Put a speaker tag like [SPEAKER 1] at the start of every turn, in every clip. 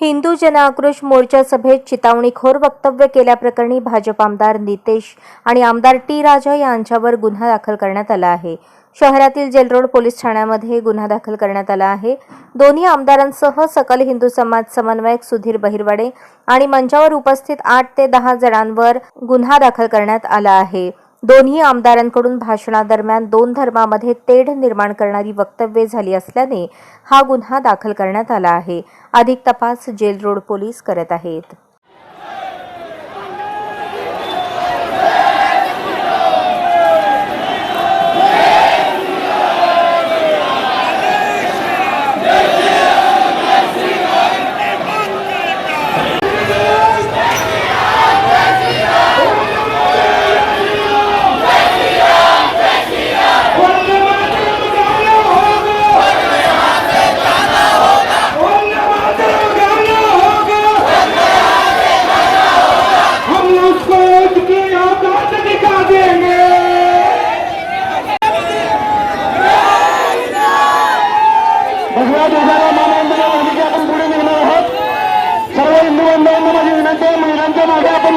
[SPEAKER 1] हिंदू जनआक्रोश मोर्चा सभेत चितावणीखोर वक्तव्य केल्याप्रकरणी भाजप आमदार नितेश आणि आमदार टी राजा यांच्यावर गुन्हा दाखल करण्यात आला आहे. शहरातील जेलरोड पोलीस ठाण्यामध्ये गुन्हा दाखल करण्यात आला आहे. दोन्ही आमदारांसह सकल हिंदू समाज समन्वयक सुधीर बहिरवाडे आणि मंचावर उपस्थित आठ ते दहा जणांवर गुन्हा दाखल करण्यात आला आहे. दोन्ही आमदारांकडून भाषणादरम्यान दोन धर्मामध्ये तेढ निर्माण करणारी वक्तव्ये झाली असल्याने हा गुन्हा दाखल करण्यात आला आहे. अधिक तपास जेल रोड पोलीस करत आहेत.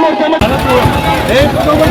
[SPEAKER 2] Ei, por favor.